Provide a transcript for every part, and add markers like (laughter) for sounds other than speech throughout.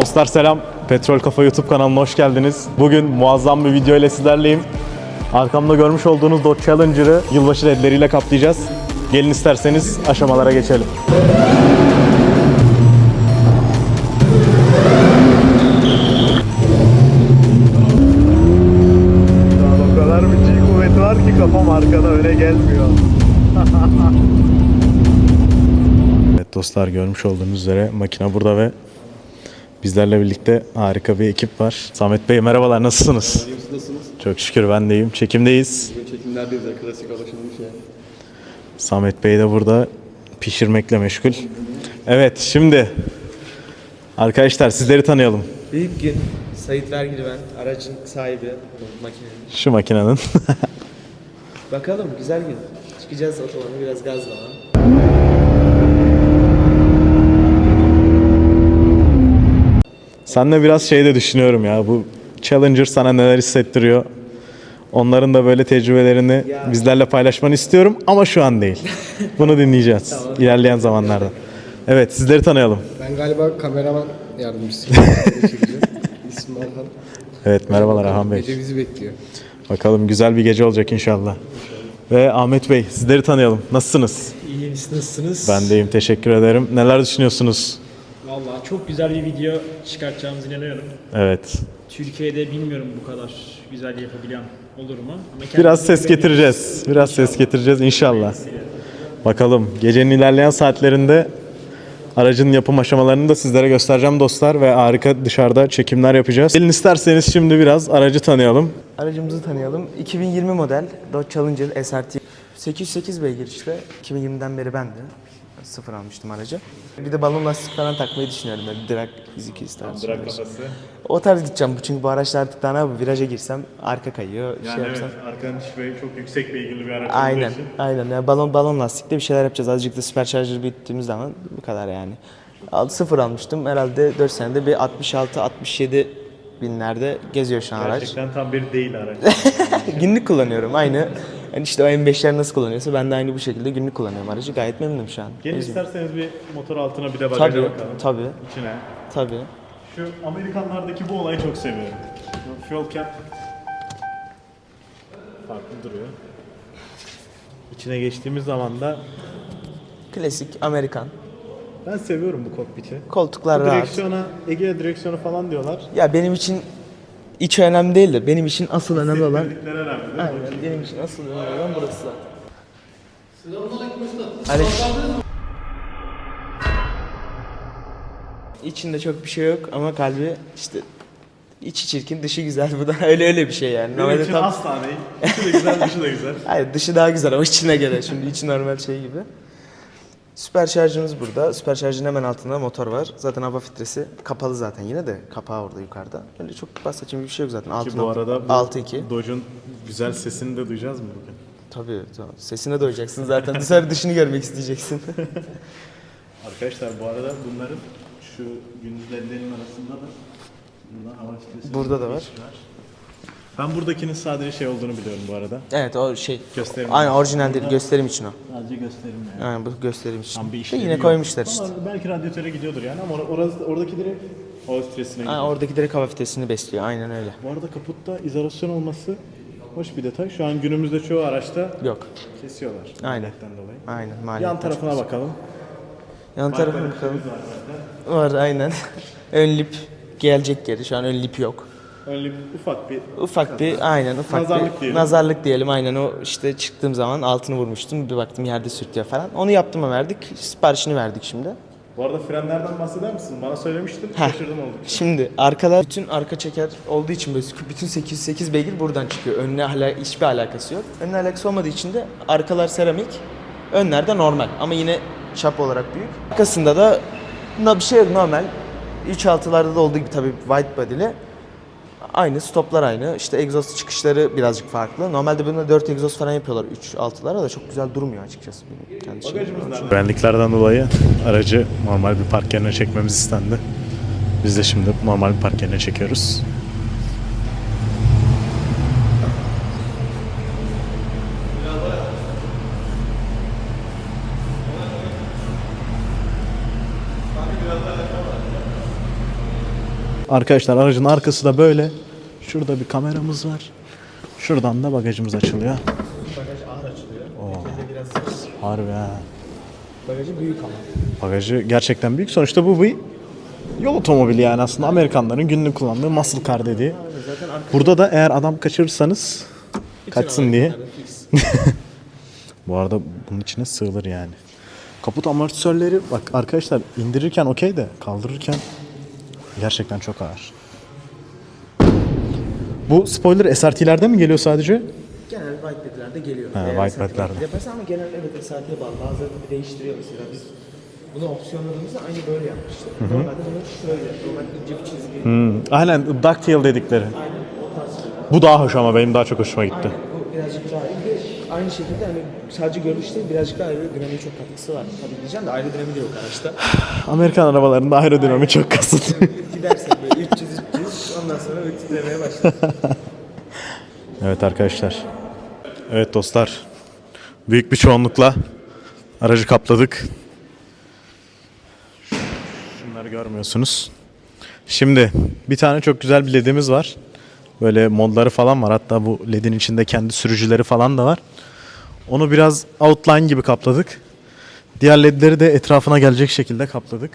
Dostlar selam. Petrol Kafa YouTube kanalına hoş geldiniz. Bugün muazzam bir video ile sizlerleyim. Arkamda görmüş olduğunuz Dodge Challenger'ı yılbaşı ledleriyle kaplayacağız. Gelin isterseniz aşamalara geçelim. o kadar bir G kuvveti var ki kafam arkada öne gelmiyor. (laughs) Evet dostlar görmüş olduğunuz üzere makine burada ve bizlerle birlikte harika bir ekip var. Samet Bey merhabalar nasılsınız? Siz nasılsınız? Çok şükür ben deyim. Çekimdeyiz. Bugün çekimlerdeyiz ya klasik alışılmış ya. Samet Bey de burada pişirmekle meşgul. Evet şimdi arkadaşlar sizleri tanıyalım. Büyük gün. Sait Vergili ben. Aracın sahibi. bu Makinenin. Şu makinenin. (laughs) Bakalım güzel gün. Çıkacağız otobana biraz gazlama. Sen de biraz şey de düşünüyorum ya bu Challenger sana neler hissettiriyor. Onların da böyle tecrübelerini bizlerle paylaşmanı istiyorum ama şu an değil. (laughs) Bunu dinleyeceğiz ilerleyen zamanlarda. Evet sizleri tanıyalım. Ben galiba kameraman yardımcısıyım. (laughs) İsmim Orhan. Evet merhabalar Ahan Bey. Gece bizi bekliyor. Bakalım güzel bir gece olacak inşallah. Ve Ahmet Bey sizleri tanıyalım. Nasılsınız? İyiyim, siz nasılsınız? Ben deyim teşekkür ederim. Neler düşünüyorsunuz? Vallahi çok güzel bir video çıkartacağımıza inanıyorum. Evet. Türkiye'de bilmiyorum bu kadar güzel yapabilen olur mu? Ama Biraz ses getireceğiz. Biraz ses getireceğiz inşallah. Bakalım gecenin ilerleyen saatlerinde aracın yapım aşamalarını da sizlere göstereceğim dostlar ve harika dışarıda çekimler yapacağız. Gelin isterseniz şimdi biraz aracı tanıyalım. Aracımızı tanıyalım. 2020 model Dodge Challenger SRT. 808 beygir işte. 2020'den beri ben de sıfır almıştım aracı. Bir de balon lastik falan takmayı düşünüyorum. Böyle drag 102 tarzı. O tarz gideceğim çünkü bu araçlar artık daha ne yapayım? Viraja girsem arka kayıyor. şey yapsam. arkanın çok yüksek beygirli bir araç Aynen, aynen. Yani balon balon lastikle bir şeyler yapacağız. Azıcık da süpercharger bittiğimiz zaman bu kadar yani. Al, sıfır almıştım. Herhalde 4 senede bir 66-67 binlerde geziyor şu an araç. tam bir değil araç. (laughs) günlük kullanıyorum aynı. Yani işte o M5'ler nasıl kullanıyorsa ben de aynı bu şekilde günlük kullanıyorum aracı. Gayet memnunum şu an. Gelin isterseniz bir motor altına bir de Tabii, tabii, İçine. tabii. Şu Amerikanlardaki bu olayı çok seviyorum. Bu fuel cap farklı duruyor. İçine geçtiğimiz zaman da Klasik Amerikan. ben seviyorum bu kokpiti. Koltuklar rahat. direksiyona, Ege direksiyonu falan diyorlar. Ya benim için iç önemli değil de benim için asıl önemli olan? Aynen benim için asıl önemli olan burası zaten. Selamünaleyküm İçinde çok bir şey yok ama kalbi işte içi çirkin dışı güzel (laughs) bu da öyle öyle bir şey yani. Benim Normalde için tam- değil. İçi de güzel, dışı da güzel. (laughs) Hayır dışı daha güzel ama içine göre. Şimdi içi normal şey gibi. Süper şarjımız burada. Süper şarjın hemen altında motor var. Zaten hava filtresi kapalı zaten yine de kapağı orada yukarıda. Öyle çok basit bir şey yok zaten. Ki bu arada bu 6.2. Dodge'un güzel sesini de duyacağız mı bugün? Tabii, tabii. Sesine doyacaksın zaten. Dışarı dışını görmek isteyeceksin. (laughs) Arkadaşlar bu arada bunların şu gündüz ledlerinin arasında da buradan hava filtresi Burada da var. geçişi Ben buradakinin sadece şey olduğunu biliyorum bu arada. evet o şey. Gösterim. Aynen orijinal değil. Gösterim için o. Sadece gösterim yani. Aynen bu gösterim için. Tam bir De işlevi yine yok. koymuşlar işte. Ama belki radyatöre gidiyordur yani ama or- orası, oradaki direkt hava filtresine gidiyor. Ha, oradaki direkt hava filtresini besliyor. Aynen öyle. Bu arada kaputta izolasyon olması hoş bir detay. Şu an günümüzde çoğu araçta Yok. kesiyorlar. Aynen. maliyetten dolayı. Aynen maalesef. Yan tarafına bakalım. Yan tarafına bakalım. Var aynen. (laughs) ön lip gelecek geri. Şu an ön lip yok. Önlük ufak bir Ufak bir aynen ufak Nazarlık bir diyelim. nazarlık diyelim aynen o işte çıktığım zaman altını vurmuştum bir baktım yerde sürtüyor falan. Onu yaptım verdik siparişini verdik şimdi. Bu arada frenlerden bahseder misin? Bana söylemiştin. Heh. Şaşırdım olduk. Şimdi arkalar bütün arka çeker olduğu için böyle bütün 808 beygir buradan çıkıyor. Önüne hala hiçbir alakası yok. Önüne alakası olmadığı için de arkalar seramik, önler de normal ama yine çap olarak büyük. Arkasında da bir şey yok normal. 3.6'larda da olduğu gibi tabii white body'li. Aynı stoplar aynı. İşte egzoz çıkışları birazcık farklı. Normalde bunda 4 egzoz falan yapıyorlar 3.6'lara da çok güzel durmuyor açıkçası benim kendi şeyim. Güvenliklerden dolayı aracı normal bir park yerine çekmemiz istendi. Biz de şimdi normal bir park yerine çekiyoruz. Arkadaşlar aracın arkası da böyle. Şurada bir kameramız var. Şuradan da bagajımız açılıyor. Bagaj ağır açılıyor. Biraz Harbi ha. bagajı büyük ama. Bagajı gerçekten büyük. Sonuçta bu bir yol otomobili yani aslında Amerikanların günlük kullandığı muscle car dediği. Burada da eğer adam kaçırırsanız kaçsın diye. (laughs) Bu arada bunun içine sığılır yani. Kaput amortisörleri bak arkadaşlar indirirken okey de kaldırırken gerçekten çok ağır. Bu spoiler SRT'lerde mi geliyor sadece? genel white bedlerde geliyor. Ha, Eğer white SRT bedlerde. Yaparsan ama genel evet SRT'ye bağlı. Bazıları tabii değiştiriyor mesela. Biz bunu opsiyonladığımızda aynı böyle yapmıştık. Normalde bunu şöyle, normal ince bir çizgi. Hmm, aynen ducktail dedikleri. Bu daha hoş ama benim daha çok hoşuma gitti. Aynen, bu birazcık daha iyi. Bir de Aynı şekilde hani sadece görünüş değil birazcık daha ayrı dinamiğe çok katkısı var. Tabii diyeceğim de ayrı dinamiği de yok araçta. (sighs) Amerikan arabalarında aerodinamik çok kasıt. (laughs) Gidersen böyle 300 300 ondan sonra böyle titremeye başlar. (laughs) Evet arkadaşlar. Evet dostlar. Büyük bir çoğunlukla aracı kapladık. Şunları görmüyorsunuz. Şimdi bir tane çok güzel bir ledimiz var. Böyle modları falan var. Hatta bu ledin içinde kendi sürücüleri falan da var. Onu biraz outline gibi kapladık. Diğer ledleri de etrafına gelecek şekilde kapladık.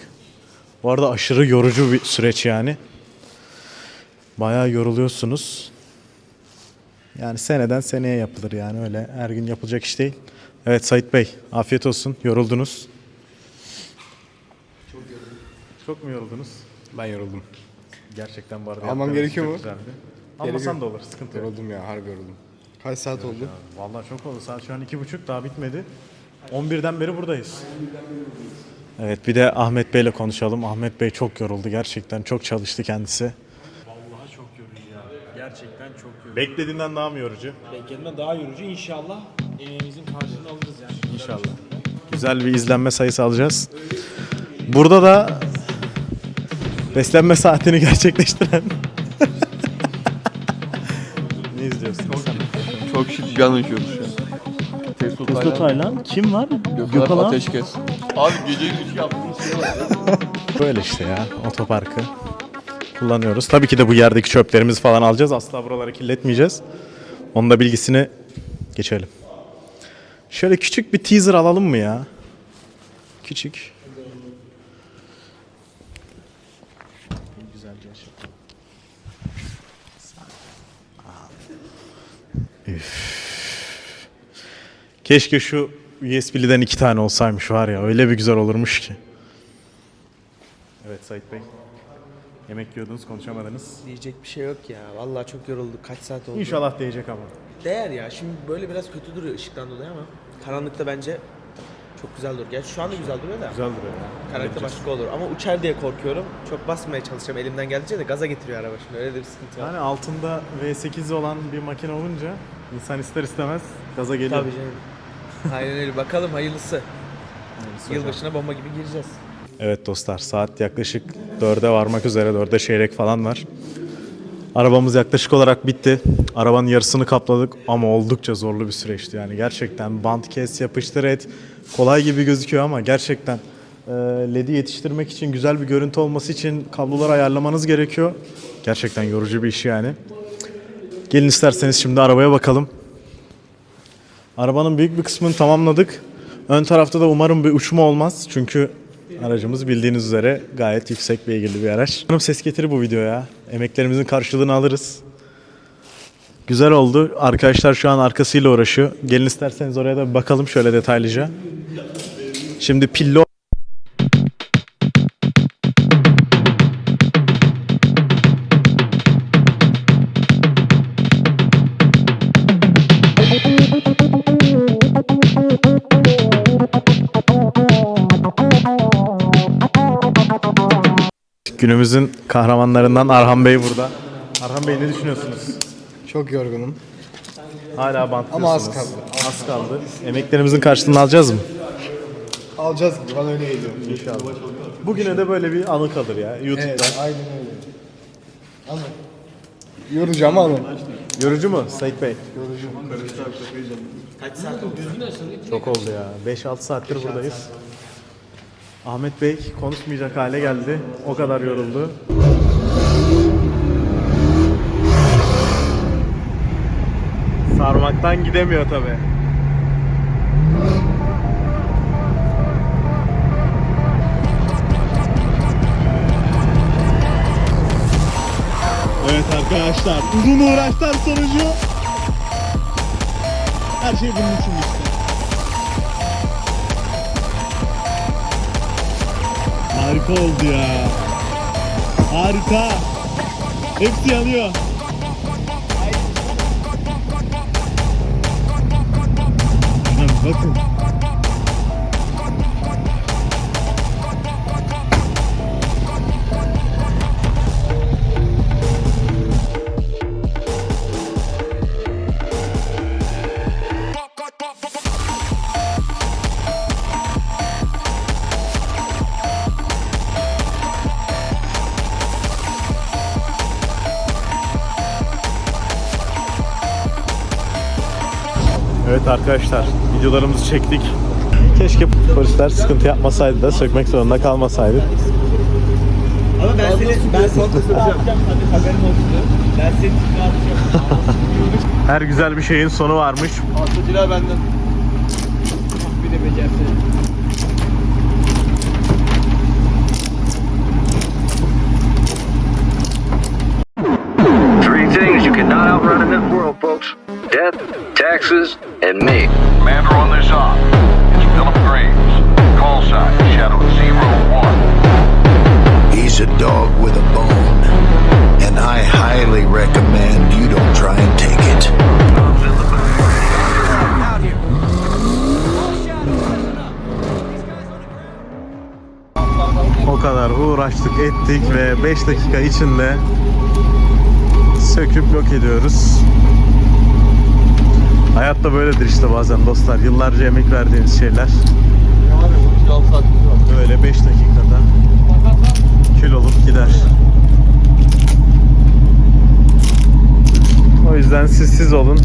Bu arada aşırı yorucu bir süreç yani. Bayağı yoruluyorsunuz. Yani seneden seneye yapılır yani öyle her gün yapılacak iş değil. Evet Sait Bey afiyet olsun yoruldunuz. Çok yoruldum. Çok mu yoruldunuz? Ben yoruldum. Gerçekten bu arada Almam yaptığınız gerekiyor çok mu? güzeldi. Almasan da olur sıkıntı yok. Yoruldum ya harbi yoruldum. Kaç saat oldu? Vallahi çok oldu saat şu an iki buçuk daha bitmedi. 11'den beri buradayız. Evet bir de Ahmet Bey'le konuşalım. Ahmet Bey çok yoruldu gerçekten çok çalıştı kendisi. Vallahi çok yorucu ya. Gerçekten çok yorucu. Beklediğinden daha mı yorucu? Beklediğimden daha yorucu. İnşallah emeğimizin karşılığını alırız yani. İnşallah. Güzel bir izlenme sayısı alacağız. Burada da beslenme saatini (laughs) gerçekleştiren ne izliyorsun? Çok şık can uçuyoruz şu an. Testo Taylan, Taylan kim var? Gökhan Ateşkes. Abi gece güç yaptığımız şey var ya. (laughs) Böyle işte ya otoparkı kullanıyoruz. Tabii ki de bu yerdeki çöplerimizi falan alacağız. Asla buraları kirletmeyeceğiz. Onun da bilgisini geçelim. Şöyle küçük bir teaser alalım mı ya? Küçük. Güzel gerçekten. Üf. Keşke şu USB'liden iki tane olsaymış var ya öyle bir güzel olurmuş ki. Evet Sait Bey. Yemek yiyordunuz konuşamadınız. Diyecek bir şey yok ya. Vallahi çok yorulduk. Kaç saat oldu? İnşallah değecek ama. Değer ya. Şimdi böyle biraz kötü duruyor ışıktan dolayı ama karanlıkta bence çok güzel durur. Gerçi şu anda güzel duruyor da. Güzel duruyor. Karanlıkta başka olur. Ama uçar diye korkuyorum. Çok basmaya çalışacağım elimden geldiğince de gaza getiriyor araba şimdi. Öyle de bir sıkıntı var. Yani altında V8 olan bir makine olunca insan ister istemez gaza geliyor. Tabii canım. Aynen öyle. Bakalım hayırlısı. Yılbaşına bomba gibi gireceğiz. Evet dostlar saat yaklaşık 4'e varmak üzere 4'e çeyrek falan var. Arabamız yaklaşık olarak bitti. Arabanın yarısını kapladık ama oldukça zorlu bir süreçti yani. Gerçekten bant kes, yapıştır et. Kolay gibi gözüküyor ama gerçekten e, LED'i yetiştirmek için güzel bir görüntü olması için kabloları ayarlamanız gerekiyor. Gerçekten yorucu bir iş yani. Gelin isterseniz şimdi arabaya bakalım. Arabanın büyük bir kısmını tamamladık. Ön tarafta da umarım bir uçma olmaz. Çünkü aracımız bildiğiniz üzere gayet yüksek beygirli bir araç. Umarım ses getirir bu videoya. Emeklerimizin karşılığını alırız. Güzel oldu. Arkadaşlar şu an arkasıyla uğraşıyor. Gelin isterseniz oraya da bakalım şöyle detaylıca. Şimdi pillo Günümüzün kahramanlarından Arhan Bey burada. Arhan Bey ne düşünüyorsunuz? Çok yorgunum. Hala bantlıyorsunuz. Ama az kaldı. Az kaldı. Emeklerimizin karşılığını alacağız mı? Alacağız gibi bana öyle geliyor. İnşallah. Bugüne de böyle bir anı kalır ya YouTube'da. Evet aynen öyle. Ama yorucu ama alın. Yorucu mu Sait Bey? Kaç saat oldu? Çok oldu ya. 5-6 saattir buradayız. Ahmet Bey konuşmayacak hale geldi. O kadar yoruldu. Sarmaktan gidemiyor tabi. Evet arkadaşlar uzun uğraşlar sonucu her şey bunun için bitti. Harika oldu ya. Harika. Hepsi yanıyor. Bakın. Arkadaşlar videolarımızı çektik. Keşke polisler sıkıntı yapmasaydı da sökmek zorunda kalmasaydı. Ama ben seni ben seni tutacağım. Hadi haberin olsun. Ben seni tutacağım. Her güzel bir şeyin sonu varmış. Altıcılar benden. Bir de becersin. Three things you cannot outrun in this world, folks. Death, taxes, and me. Commander on this op. It's Philip Graves. Call sign Shadow Zero One. He's a dog with a bone, and I highly recommend you don't try and take it. O kadar uğraştık ettik ve 5 dakika içinde söküp yok ediyoruz. Hayatta böyledir işte bazen dostlar. Yıllarca emek verdiğiniz şeyler Abi 12 saatimiz var. böyle 5 dakikada kül olup gider. O yüzden siz siz olun.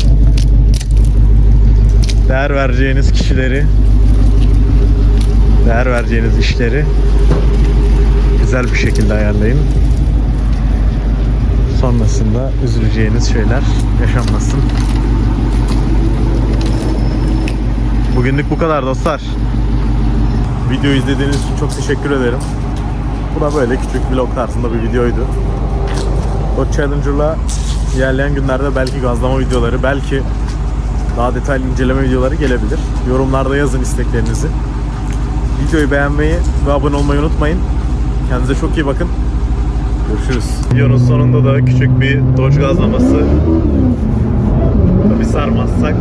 Değer vereceğiniz kişileri, değer vereceğiniz işleri güzel bir şekilde ayarlayın. Sonrasında üzüleceğiniz şeyler yaşanmasın. Bugünlük bu kadar dostlar. Video izlediğiniz için çok teşekkür ederim. Bu da böyle küçük vlog tarzında bir videoydu. O Challenger'la ilerleyen günlerde belki gazlama videoları, belki daha detaylı inceleme videoları gelebilir. Yorumlarda yazın isteklerinizi. Videoyu beğenmeyi ve abone olmayı unutmayın. Kendinize çok iyi bakın. Görüşürüz. Videonun sonunda da küçük bir Dodge gazlaması. Tabi sarmazsak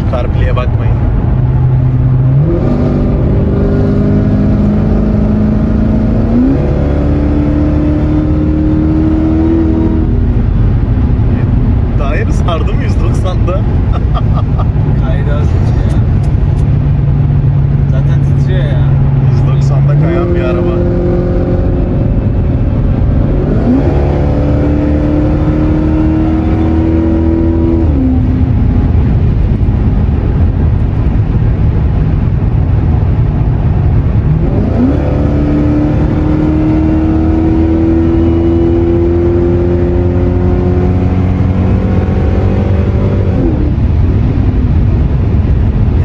Şu Carplay'e bakmayın. Daha yeni sardım 190'da. Kaydı az önce ya. Zaten titriyor ya. 190'da kayan bir araba.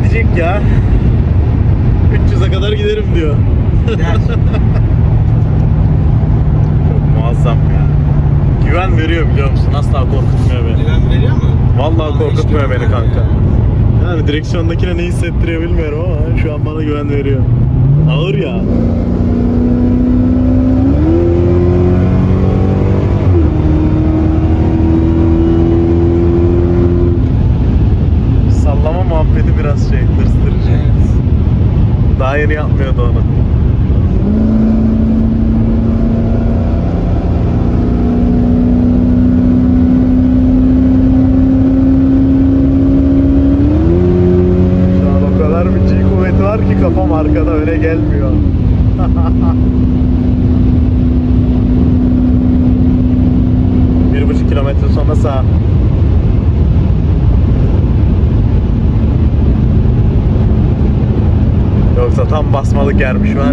Gidecek ya. 300'e kadar giderim diyor. Çok muazzam ya. Güven veriyor biliyor musun? Asla korkutmuyor beni. Güven veriyor mu? Vallahi korkutmuyor beni kanka. vermiyor. Yani direksiyondakine ne hissettiriyor bilmiyorum ama şu an bana güven veriyor. Ağır ya. Sallama muhabbeti biraz şey tırstırıcı. Evet. Daha yeni yapmıyordu onu. Şu an o kadar bir G kuvveti var ki kafam arkada öne gelmiyor. Bir buçuk kilometre sonra sağ. Yoksa tam basmalık yermiş var ya.